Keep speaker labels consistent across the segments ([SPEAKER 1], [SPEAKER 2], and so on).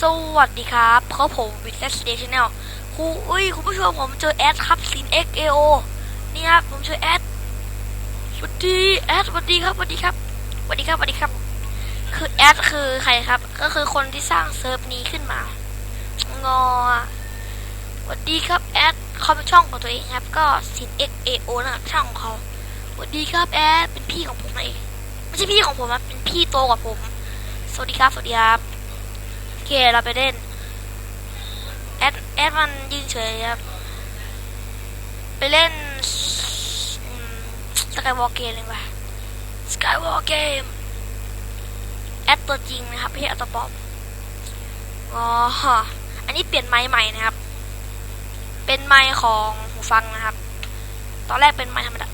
[SPEAKER 1] สวัสดีครับเพราะผมวิทย์สเตชันแนลครูอุ้ยคุณผู้ชมผมเจอแอดครับซิน X A O นี่ครับผมเจอแอดสวัสดีแอดสวัสดีครับสวัสดีครับสวัสดีครับสวัสดีครับ คือแอดคือใครครับ ก็คือคนที่สร้างเซิร์ฟนี้ขึ้นมางอสวัสดีครับแอดเขาเป็นช่องของตัวเองครับ ก็ซิน X A O นะครับช่องของเขาสวัสดีครับแอดเป็นพี่ของผมเองไม่ใช่พี่ของผมนะเป็นพี่โตกว่าผม สวัสดีครับสวัสดีครับ เคเราไปเล่น แอดแอดมันยืนเฉยครับ ไปเล่นสกายวอล์กเกมเลยว่ะสกายวอล์กเกมแอดตัวจริงนะครับไม่ใช่อดตัวปลอมอ๋ออันนี้เปลี่ยนไม้ใหม่นะครับ เป็นไม้ของหูฟังนะครับ ตอนแรกเป็นไม้ธรรมดา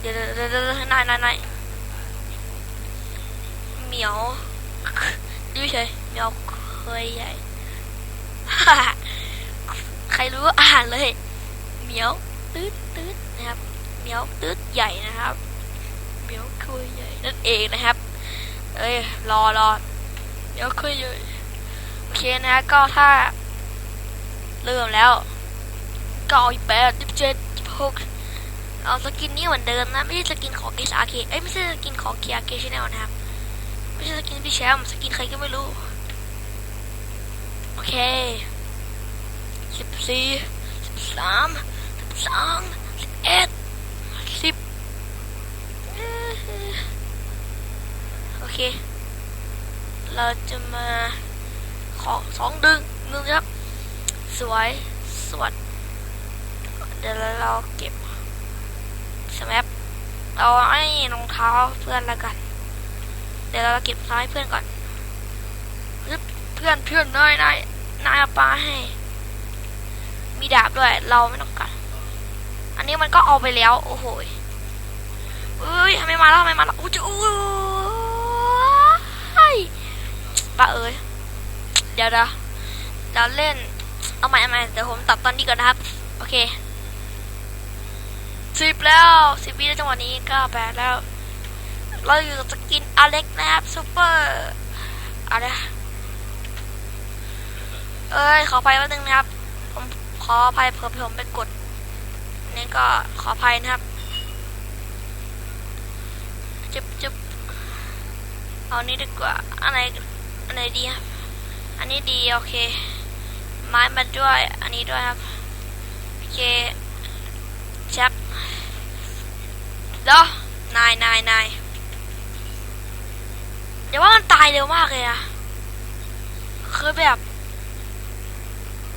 [SPEAKER 1] เดี๋ยวเดี๋ยวเดี๋ยวนายนายนายเหมียว ดูเฉยเมียวเคยใหญ่ ใครรู้อ่านเลย เมียวตืดตืดนะครับ เมียวตืดใหญ่นะครับ เมียวเคยใหญ่นั่นเองนะครับ เอ้ยรอรอเมียวเคยใหญ่โอเคนะก็ถ้า เริ่มแล้วก็เอาแปดสิบเจ็ดสิบหกเอาสกินนี้เหมือนเดิมนะ ไม่ใช่สกินของ SRK เอ้ยไม่ใช่สกินของ KRK Channel นะครับ ไม่ใช่สกินพี่แชมป์สกินใครก็ไม่รู้ โอเคสิบสี่สิบสามสิบสองสิบเอ็ดสิบโอเค เราจะมาขอสองดึงหนึ่งครับ สวยสวัสดเดี๋ยวเราเก็บสแมปเอาไอ้รองเท้าเพื่อนแล้วกัน ดี๋ยวเราเก็บซ้ายเพื่อนก่อนเพื่อนเพื่อนนายนายนายเอาปลาให้ มีดาบด้วย เราไม่ต้องการอันนี้มันก็เอาไปแล้ว โอ้โหเอ้ยทำไมมาแล้วทำไมมาแล้วอู้จะอู้ยปลาเอ้ยเดี๋ยวเดี๋ยวเราเล่น เอาใหม่เอาใหม่เดี๋ยวผมตัดตอนนี้ก่อนนะครับ โอเคสิบแล้วสิบวิแล้วจังหวะนี้ก็แปดแล้ว เราอยู่กับสกินอเล็กนะครับซูเปอร์อะไรเอ้ยขออภัยแป๊บนึงนะครับ ผมขออภัยเผื่อผมไปกด นี่ก็ขออภัยนะครับจุบจุบเอานี้ดีกว่าอันไหนอันไหนดีครับอันนี้ดีโอเค ไม้มาด้วย อันนี้ด้วยครับโอเคชับเด้อนายนายนาย เดี๋ยวว่ามันตายเร็วมากเลยอะคือแบบ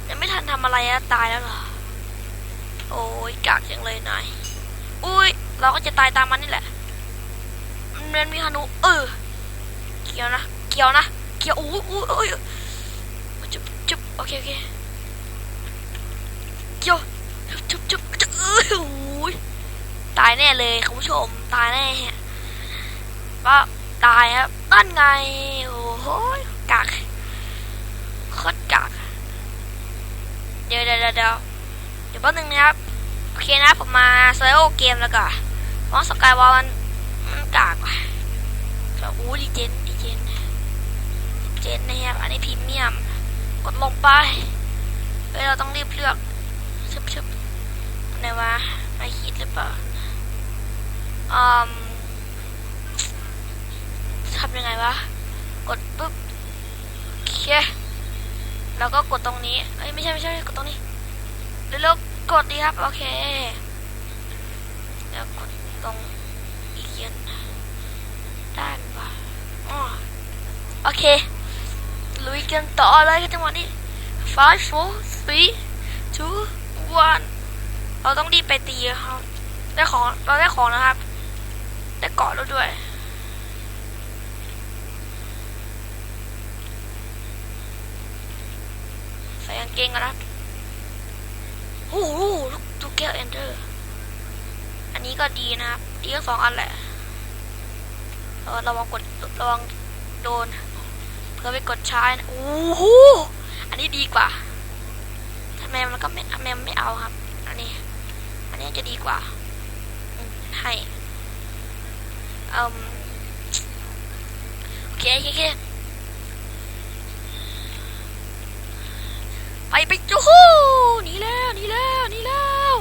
[SPEAKER 1] ยังไม่ทันทำอะไรอะตายแล้วเหรอ โอ้ยกากจังเลยนายอุ้ยเราก็จะตายตามมันนี่แหละ มันมีฮานุเออ เกี่ยวนะ เกี่ยวนะ เกี่ยวอู้อู้อุ้ยจุบจุบโอเคโอเค เกี่ยวจุบจุบจุบเออโอ้ยตายแน่เลยคุณผู้ชม ตายแน่ฮะว่าตายครับ นั่นไง โอ้โหกากโคตรกากเดี๋ยวเดี๋ยวเดี๋ยวเดี๋ยวแป๊บนึงนะครับ โอเคนะผมมาเซอเกมแล้วก็มองสกายวอลมันมักากว่ะแล้วอู้ดีเจนดีเจนดีเจนนะครับ อันนี้พรีเมียม กดลงไปเฮ้ยเราต้องรีบเลือกชึบชึบไหนวะไม่คิดหรือเปล่าอืม ทำยังไงวะ กดปุ๊บเคแล้วก็กดตรงนี้เอ้ยไม่ใช่ไม่ใช่กดตรงนี้แล้วกดดีครับ โอเคแล้วกดตรงอีกยันด้านวะอ๋อโอเค ลุยกันต่อเลยจังหวะนี้ five four three two one เราต้องรีบไปตีเขาได้ของ เราได้ของนะครับ ได้เกาะแล้วด้วย ใส่ กางเกงกันนะโอ้โหลูกแก้วเอนเตอร์ อันนี้ก็ดีนะครับ ดีทั้งสองอันแหละเระวังกดระวังโดน เพื่อไปกดใช้นะโอ้โหอันนี้ดีกว่าทำไมมันก็ไม่ทำไมมไม่เอาครับ อันนี้ อันนี้จะดีกว่าให้เอืมโอเคโอเคโอเค ไปจูฮู้หนีแล้วหนีแล้วหนีแล้ว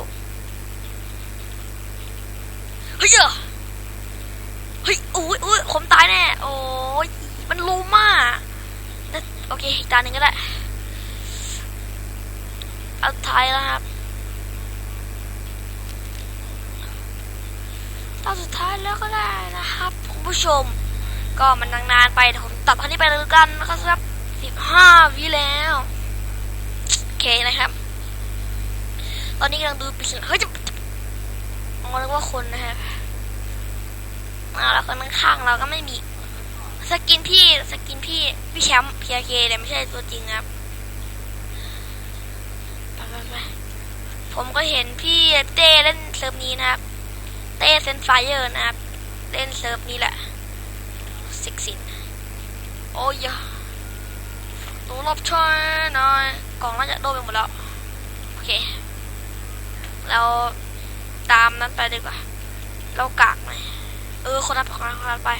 [SPEAKER 1] เฮ้ยเจ้าเฮ้ยอุ้ยอุ้ยผมตายแน่โอ้ยมันลุมอะแต่โอเคอีกตาหนึ่งก็ได้เอาท้ายแล้วครับตอนสุดท้ายแล้วก็ได้นะครับคุณผู้ชม ก็มันนานๆไปผมตัดพันนี้ไปเลยกันนะครับสิบห้าวิแล้ว เคนะครับ ตอนนี้กำลังดูปริศนาเฮ้ยจะมองแล้วว่าคนนะครับเอาแล้วคนข้างๆเราก็ไม่มี สกินพี่สกินพี่พี่แชมป์พีเคแต่ไม่ใช่ตัวจริงครับไปไปไปผมก็เห็นพี่เต้เล่นเซิร์ฟนี้นะครับ เต้เซนไฟเออร์นะครับ เล่นเซิร์ฟนี้แหละสิกสินโอ้ย หนูรบช่วยหน่อยกล่องน่าจะโดนไปหมดแล้ว โอเค เราตามนั้นไปดีกว่า เรากากไหมเออ คนนั้นคนนั้นคนนั้นไป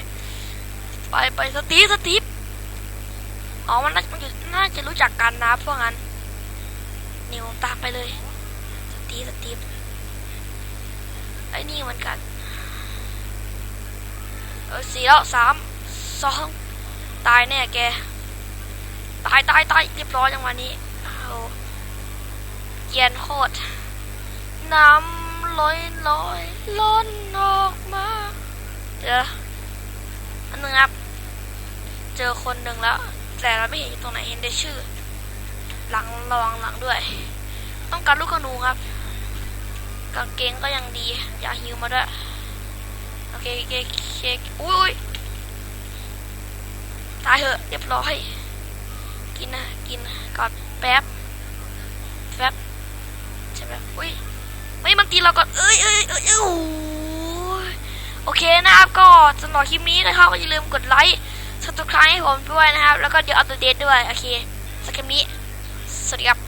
[SPEAKER 1] ไปไปสตีฟสตีฟอ๋อ มันน่ามันอยู่น่าจะรู้จักกันนะพวกนั้น นิวตามไปเลย สตีฟสตีฟไอ้นี่เหมือนกัน เออสี่แล้วสามสองตายแน่แก ตายตายตายเรียบร้อยจังหวะนี้เอาเกียนโคตรน้ำลอยลอยล้นออกมาเดี๋ยวอันหนึ่งครับ เจอคนหนึ่งแล้ว แต่เราไม่เห็นอยู่ตรงไหนเห็นแต่ชื่อ หลังระวังหลังด้วย ต้องการลูกขนูครับกางเกงก็ยังดี อย่าหิวมาด้วยโอเคโอเคโอเคอุ้ยอุ้ยตายเหอะเรียบร้อย กินนะกินก่อนแป๊บแป๊บใช่ไหมอุ้ยไม่มันตีเราก่อนเอ้ยเอ้ยเอ้ยโอ้โอเคนะครับก็สำหรับคลิปนี้นะครับก็อย่าลืมกดไลค์ส b ั c คร i b e ให้ผมด้วยนะครับ แล้วก็เดี๋ยวอัปเดตด้วย โอเคสำหรับคลิปนี้ สวัสดีครับ